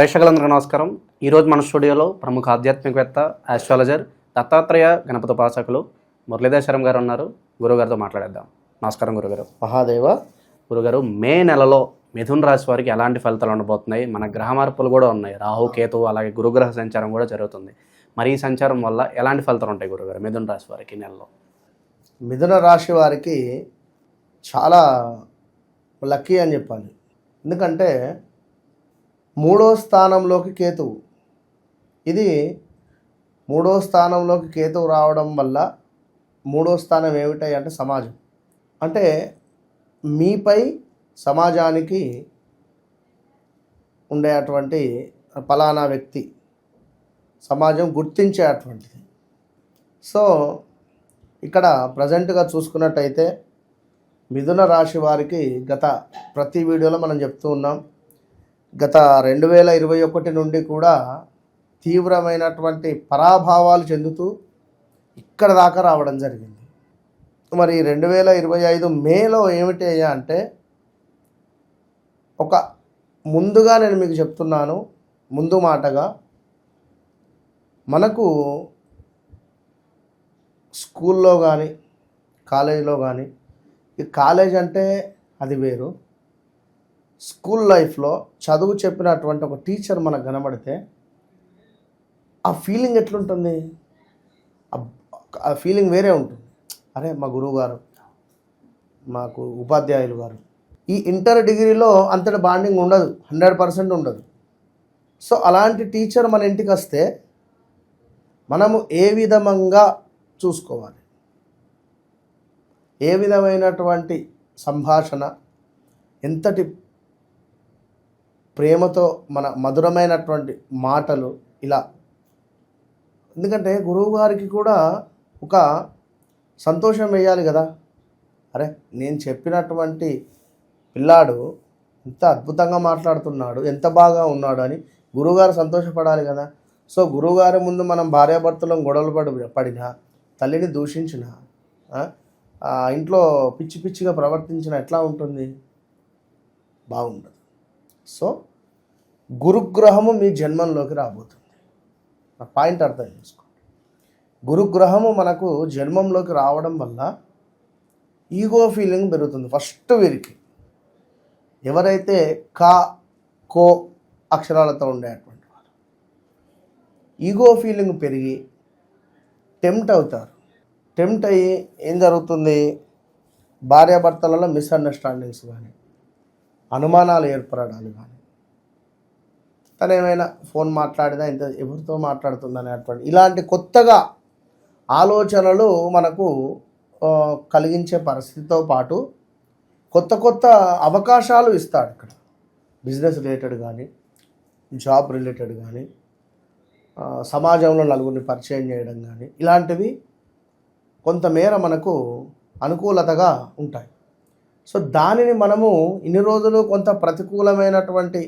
ప్రేక్షకులందరికీ నమస్కారం. ఈరోజు మన స్టూడియోలో ప్రముఖ ఆధ్యాత్మికవేత్త ఆస్ట్రాలజర్ దత్తాత్రేయ గణపతి ఉపాసకులు మురళీధర్ గారు ఉన్నారు. గురుగారితో మాట్లాడేద్దాం. నమస్కారం గురుగారు మహాదేవ. గురుగారు మే నెలలో మిథున్ రాశి వారికి ఎలాంటి ఫలితాలు ఉండబోతున్నాయి? మన గ్రహ మార్పులు కూడా ఉన్నాయి. రాహు కేతు అలాగే గురుగ్రహ సంచారం కూడా జరుగుతుంది. మరి ఈ సంచారం వల్ల ఎలాంటి ఫలితాలు ఉంటాయి గురుగారు మిథున్ రాశి వారికి నెలలో? మిథున రాశి వారికి చాలా లక్కీ అని చెప్పాలి. ఎందుకంటే మూడో స్థానంలోకి కేతువు. ఇది మూడో స్థానంలోకి కేతువు రావడం వల్ల మూడో స్థానం ఏమిటాయి అంటే సమాజం. అంటే మీపై సమాజానికి ఉండే అటువంటి ఫలానా వ్యక్తి సమాజం గుర్తించే అటువంటిది. సో ఇక్కడ ప్రజెంట్గా చూసుకున్నట్టయితే మిథున రాశి వారికి గత ప్రతి వీడియోలో మనం చెప్తూ ఉన్నాం. గత రెండు వేల ఇరవై ఒకటి నుండి కూడా తీవ్రమైనటువంటి పరాభావాలు చెందుతూ ఇక్కడ దాకా రావడం జరిగింది. మరి రెండు వేల ఇరవై ఐదు మేలో ఏమిటి అయ్యా అంటే ఒక ముందుగా నేను మీకు చెప్తున్నాను ముందు మాటగా మనకు స్కూల్లో కానీ కాలేజీలో కానీ ఈ కాలేజ్ అంటే అది వేరు. స్కూల్ లైఫ్లో చదువు చెప్పినటువంటి ఒక టీచర్ మనకు కనబడితే ఆ ఫీలింగ్ ఎట్లుంటుంది? ఆ- ఫీలింగ్ వేరే ఉంటుంది. అరే మా గురువు గారు మాకు ఉపాధ్యాయులు గారు. ఈ ఇంటర్ డిగ్రీలో అంతటి బాండింగ్ ఉండదు హండ్రెడ్ పర్సెంట్ ఉండదు. సో అలాంటి టీచర్ మన ఇంటికి వస్తే మనము ఏ విధంగా చూసుకోవాలి? ఏ విధమైనటువంటి సంభాషణ? ఎంతటి ప్రేమతో మన మధురమైనటువంటి మాటలు ఇలా. ఎందుకంటే గురువు గారికి కూడా ఒక సంతోషం వేయాలి కదా. అరే నేను చెప్పినటువంటి పిల్లాడు ఎంత అద్భుతంగా మాట్లాడుతున్నాడు ఎంత బాగా ఉన్నాడు అని గురువుగారు సంతోషపడాలి కదా. సో గురువుగారి ముందు మనం భార్యాభర్తలను గొడవలు పడి పడినా తల్లిని దూషించిన ఇంట్లో పిచ్చి పిచ్చిగా ప్రవర్తించిన ఎట్లా ఉంటుంది? బాగుండదు. సో గురుగ్రహము మీ జన్మంలోకి రాబోతుంది. ఆ పాయింట్ అర్థం చేసుకోండి గురుగ్రహము మనకు జన్మంలోకి రావడం వల్ల ఈగో ఫీలింగ్ పెరుగుతుంది ఫస్ట్ వీరికి. ఎవరైతే కా కో అక్షరాలతో ఉండేటువంటి వారు. ఈగో ఫీలింగ్ పెరిగి టెంప్ట్ అవుతారు. టెంప్ట్ అయ్యి ఏం జరుగుతుంది? భార్యాభర్తలలో మిస్అండర్స్టాండింగ్స్ కానీ అనుమానాలు ఏర్పడడాలు కానీ తను ఏమైనా ఫోన్ మాట్లాడినా ఇంత ఎవరితో మాట్లాడుతుందనేటువంటి ఇలాంటి కొత్తగా ఆలోచనలు మనకు కలిగించే పరిస్థితితో పాటు కొత్త కొత్త అవకాశాలు ఇస్తాడు ఇక్కడ. బిజినెస్ రిలేటెడ్ కానీ జాబ్ రిలేటెడ్ కానీ సమాజంలో నలుగురిని పరిచయం చేయడం కానీ ఇలాంటివి కొంతమేర మనకు అనుకూలతగా ఉంటాయి. సో దానిని మనము ఇన్ని రోజులు కొంత ప్రతికూలమైనటువంటి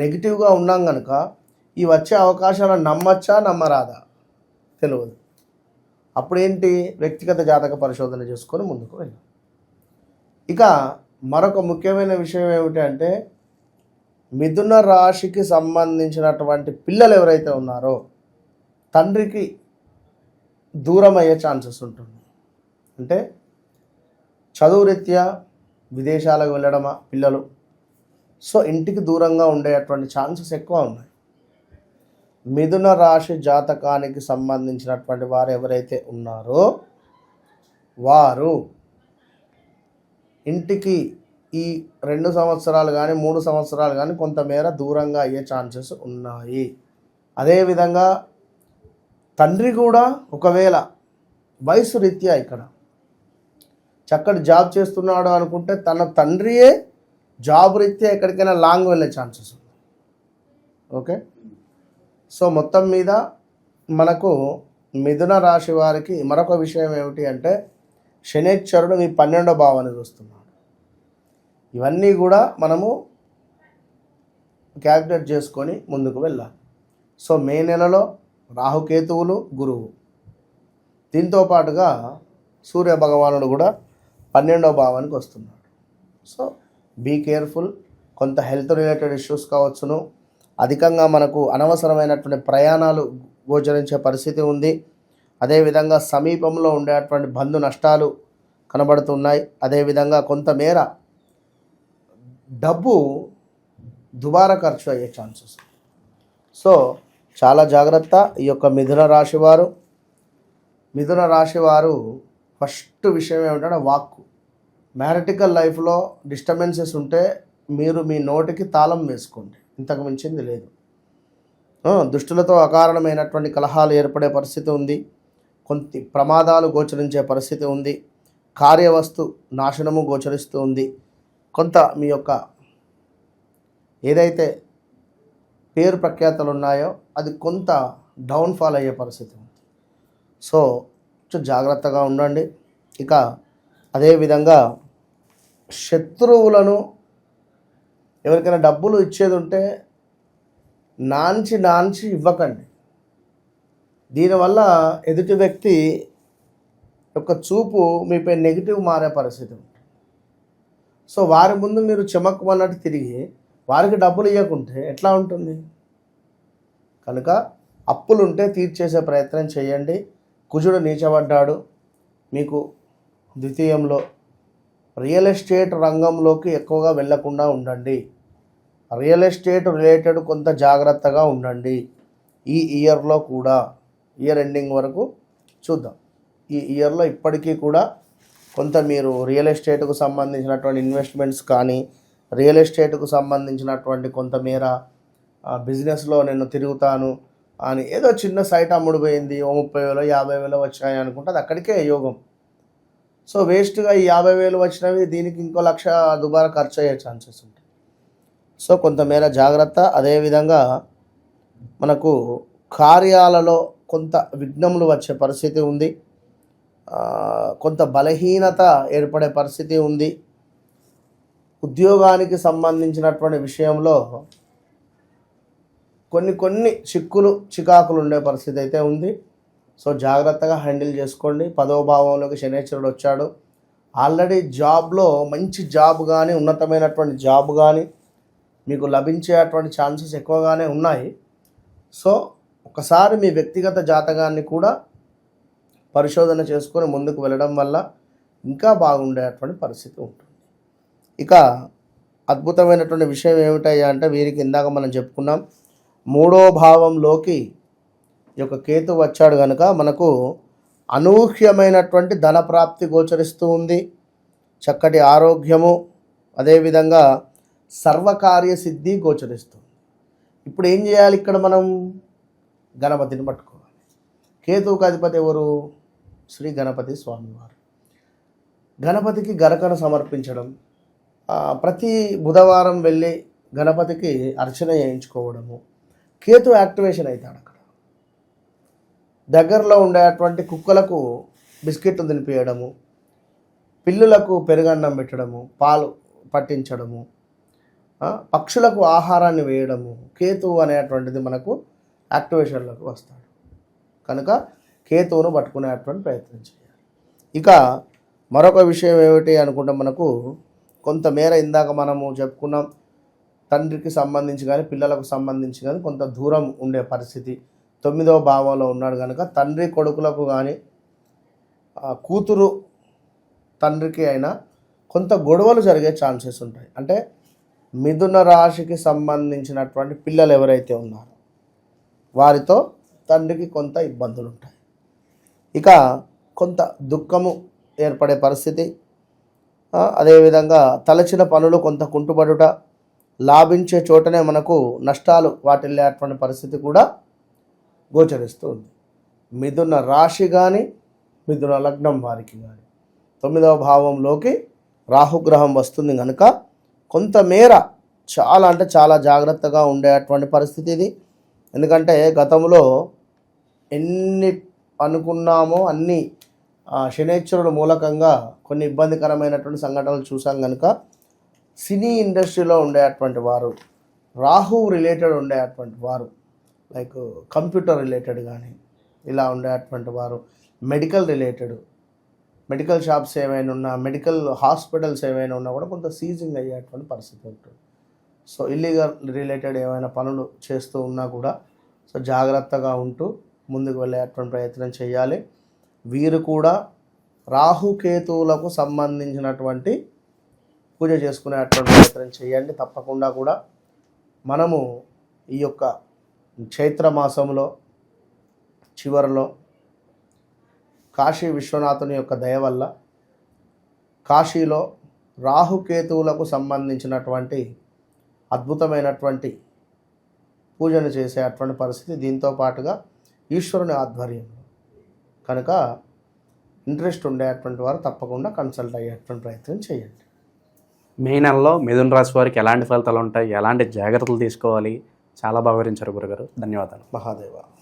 నెగిటివ్గా ఉన్నాం కనుక ఈ వచ్చే అవకాశాలను నమ్మచ్చా నమ్మరాదా? తెలియదు అప్పుడేంటి? వ్యక్తిగత జాతక పరిశోధన చేసుకొని ముందుకు వెళ్ళాం ఇక మరొక ముఖ్యమైన విషయం ఏమిటి అంటే మిథున రాశికి సంబంధించినటువంటి పిల్లలు ఎవరైతే ఉన్నారో తండ్రికి దూరం అయ్యే ఛాన్సెస్ ఉంటుంది. అంటే చదువు రీత్యా విదేశాలకు వెళ్ళడమా పిల్లలు? సో ఇంటికి దూరంగా ఉండేటువంటి ఛాన్సెస్ ఎక్కువ ఉన్నాయి. మిథున రాశి జాతకానికి సంబంధించినటువంటి వారు ఎవరైతే ఉన్నారో వారు ఇంటికి ఈ రెండు సంవత్సరాలు కానీ మూడు సంవత్సరాలు కానీ కొంతమేర దూరంగా అయ్యే ఛాన్సెస్ ఉన్నాయి. అదేవిధంగా తండ్రి కూడా ఒకవేళ వయసు రీత్యా ఇక్కడ చక్కటి జాబ్ చేస్తున్నాడు అనుకుంటే తన తండ్రియే జాబ్ రీత్యా ఎక్కడికైనా లాంగ్ వెళ్ళే ఛాన్సెస్ ఉంది ఓకే? సో మొత్తం మీద మనకు మిథున రాశి వారికి మరొక విషయం ఏమిటి అంటే శనేశ్వరుడు మీ పన్నెండో భావాన్ని చూస్తున్నాడు. ఇవన్నీ కూడా మనము క్యాల్కులేట్ చేసుకొని ముందుకు వెళ్ళాలి. సో మే నెలలో రాహుకేతువులు గురువు. దీంతో పాటుగా సూర్య భగవానుడు కూడా పన్నెండో భావానికి వస్తున్నాడు. సో బీ కేర్ఫుల్ కొంత హెల్త్ రిలేటెడ్ ఇష్యూస్ కావచ్చును. అధికంగా మనకు అనవసరమైనటువంటి ప్రయాణాలు గోచరించే పరిస్థితి ఉంది. అదేవిధంగా సమీపంలో ఉండేటువంటి బంధు నష్టాలు కనబడుతున్నాయి. అదేవిధంగా కొంతమేర డబ్బు దుబారా ఖర్చు అయ్యే ఛాన్సెస్ సో చాలా జాగ్రత్త. ఈ యొక్క మిథున రాశి వారు. మిథున రాశి వారు ఫస్ట్ విషయం ఏమిటంటే వాక్కు. మ్యారిటికల్ లైఫ్లో డిస్టర్బెన్సెస్ ఉంటే మీరు మీ నోటికి తాళం వేసుకోండి. ఇంతకు మించింది లేదు. దుష్టులతో అకారణమైనటువంటి కలహాలు ఏర్పడే పరిస్థితి ఉంది. కొంత ప్రమాదాలు గోచరించే పరిస్థితి ఉంది. కార్యవస్తు నాశనము గోచరిస్తూ ఉంది. కొంత మీ యొక్క ఏదైతే పేరు ప్రఖ్యాతలు ఉన్నాయో అది కొంత డౌన్ఫాల్ అయ్యే పరిస్థితి ఉంది. సో కొంచెం జాగ్రత్తగా ఉండండి. ఇక అదేవిధంగా శత్రువులను ఎవరికైనా డబ్బులు ఇచ్చేది ఉంటే నాంచి నాంచి ఇవ్వకండి. దీనివల్ల ఎదుటి వ్యక్తి యొక్క చూపు మీపై నెగిటివ్ మారే పరిస్థితి ఉంటుంది. సో వారి ముందు మీరు చెమక్కమన్నట్టు తిరిగి వారికి డబ్బులు ఇవ్వకుంటే ఎట్లా ఉంటుంది? కనుక అప్పులుంటే తీర్చేసే ప్రయత్నం చేయండి. కుజుడు నీచబడ్డాడు. మీకు ద్వితీయంలో రియల్ ఎస్టేట్ రంగంలోకి ఎక్కువగా వెళ్ళకుండా ఉండండి. రియల్ ఎస్టేట్ రిలేటెడ్ కొంత జాగ్రత్తగా ఉండండి. ఈ ఇయర్లో కూడా ఇయర్ ఎండింగ్ వరకు చూద్దాం. ఈ ఇయర్లో ఇప్పటికీ కూడా కొంత మీరు రియల్ ఎస్టేట్కు సంబంధించినటువంటి ఇన్వెస్ట్మెంట్స్ కానీ రియల్ ఎస్టేట్కు సంబంధించినటువంటి కొంతమేర బిజినెస్లో నేను తిరుగుతాను అని ఏదో చిన్న సైట్ అమ్ముడు పోయింది ఓ ముప్పై వేలో యాభై వేలో వచ్చాయి అనుకుంటే అది అక్కడికే యోగం. సో వేస్ట్గా ఈ యాభై వేలు వచ్చినవి దీనికి ఇంకో లక్ష దుబారా ఖర్చు అయ్యే ఛాన్సెస్ ఉంటాయి. సో కొంతమేర జాగ్రత్త అదేవిధంగా మనకు కార్యాలలో కొంత విఘ్నములు వచ్చే పరిస్థితి ఉంది. కొంత బలహీనత ఏర్పడే పరిస్థితి ఉంది. ఉద్యోగానికి సంబంధించినటువంటి విషయంలో కొన్ని కొన్ని చిక్కులు చికాకులు ఉండే పరిస్థితి అయితే ఉంది. సో జాగ్రత్తగా హ్యాండిల్ చేసుకోండి. పదవ భావంలోకి శనేశ్వరుడు వచ్చాడు. ఆల్రెడీ జాబ్లో మంచి జాబ్ కానీ ఉన్నతమైనటువంటి జాబ్ కానీ మీకు లభించేటువంటి ఛాన్సెస్ ఎక్కువగానే ఉన్నాయి. సో ఒకసారి మీ వ్యక్తిగత జాతకాన్ని కూడా పరిశోధన చేసుకొని ముందుకు వెళ్ళడం వల్ల ఇంకా బాగుండేటువంటి పరిస్థితి ఉంటుంది. ఇక అద్భుతమైనటువంటి విషయం ఏమిటయ్యా అంటే వీరికి ఇందాక మనం చెప్పుకున్నాం మూడో భావంలోకి ఈ యొక్క కేతు వచ్చాడు కనుక మనకు అనూహ్యమైనటువంటి ధన ప్రాప్తి గోచరిస్తూ ఉంది. చక్కటి ఆరోగ్యము అదేవిధంగా సర్వకార్య సిద్ధి గోచరిస్తుంది ఇప్పుడు ఏం చేయాలి ఇక్కడ మనం? గణపతిని పట్టుకోవాలి. కేతువుకు అధిపతి ఎవరు? శ్రీ గణపతి స్వామివారు. గణపతికి గరకను సమర్పించడం ప్రతి బుధవారం వెళ్ళి గణపతికి అర్చన చేయించుకోవడము కేతు యాక్టివేషన్ అవుతాడు అక్కడ దగ్గరలో ఉండేటువంటి కుక్కలకు బిస్కెట్లు తినిపించడము పిల్లులకు పెరుగన్నం పెట్టడము పాలు పట్టించడము పక్షులకు ఆహారాన్ని వేయడము కేతువు అనేటువంటిది మనకు యాక్టివేషన్లోకి వస్తాడు. కనుక కేతువును పట్టుకునేటువంటి ప్రయత్నం చేయాలి. ఇక మరొక విషయం ఏమిటి అనుకుంటే మనకు కొంతమేర ఇందాక మనము చెప్పుకున్నాం తండ్రికి సంబంధించి కానీ పిల్లలకు సంబంధించి కానీ కొంత దూరం ఉండే పరిస్థితి తొమ్మిదవ భావంలో ఉన్నాడు కనుక తండ్రి కొడుకులకు కానీ కూతురు తండ్రికి అయినా కొంత గొడవలు జరిగే ఛాన్సెస్ ఉంటాయి. అంటే మిథున రాశికి సంబంధించినటువంటి పిల్లలు ఎవరైతే ఉన్నారో వారితో తండ్రికి కొంత ఇబ్బందులు ఉంటాయి. ఇక కొంత దుఃఖము ఏర్పడే పరిస్థితి అదేవిధంగా తలచిన పనులు కొంత కుంటుపడుట లాభించే చోటనే మనకు నష్టాలు వాటిల్లేటువంటి పరిస్థితి కూడా గోచరిస్తుంది మిథున రాశి కానీ మిథున లగ్నం వారికి కానీ తొమ్మిదవ భావంలోకి రాహుగ్రహం వస్తుంది కనుక కొంతమేర చాలా అంటే చాలా జాగ్రత్తగా ఉండేటువంటి పరిస్థితి ఇది. ఎందుకంటే గతంలో ఎన్ని అనుకున్నామో అన్ని శనేశ్వరుడు మూలకంగా కొన్ని ఇబ్బందికరమైనటువంటి సంఘటనలు చూసాం కనుక సినీ ఇండస్ట్రీలో ఉండేటువంటి వారు రాహు రిలేటెడ్ ఉండేటువంటి వారు లైక్ కంప్యూటర్ రిలేటెడ్ కానీ ఇలా ఉండేటువంటి వారు మెడికల్ రిలేటెడ్ మెడికల్ షాప్స్ ఏమైనా ఉన్నా మెడికల్ హాస్పిటల్స్ ఏమైనా ఉన్నా కూడా కొంత సీజింగ్ అయ్యేటువంటి పరిస్థితి ఉంటుంది. సో ఇల్లీగల్ రిలేటెడ్ ఏమైనా పనులు చేస్తూ ఉన్నా కూడా సో జాగ్రత్తగా ఉంటూ ముందుకు వెళ్ళేటువంటి ప్రయత్నం చేయాలి. వీరు కూడా రాహుకేతువులకు సంబంధించినటువంటి పూజ చేసుకునేటువంటి ప్రయత్నం చేయండి. తప్పకుండా కూడా మనము ఈ యొక్క చైత్ర మాసంలో చివరిలో కాశీ విశ్వనాథుని యొక్క దయ వల్ల కాశీలో రాహుకేతువులకు సంబంధించినటువంటి అద్భుతమైనటువంటి పూజను చేసే అటువంటి పరిస్థితి దీంతో పాటుగా ఈశ్వరుని ఆధ్వర్యంలో కనుక ఇంట్రెస్ట్ ఉండేటువంటి వారు తప్పకుండా కన్సల్ట్ అయ్యేటువంటి ప్రయత్నం చేయండి. మే నెలలో మిథున రాశి వారికి ఎలాంటి ఫలితాలు ఉంటాయి? ఎలాంటి జాగ్రత్తలు తీసుకోవాలి? చాలా బాగా వివరించారు గురుగారు. ధన్యవాదాలు. మహాదేవ.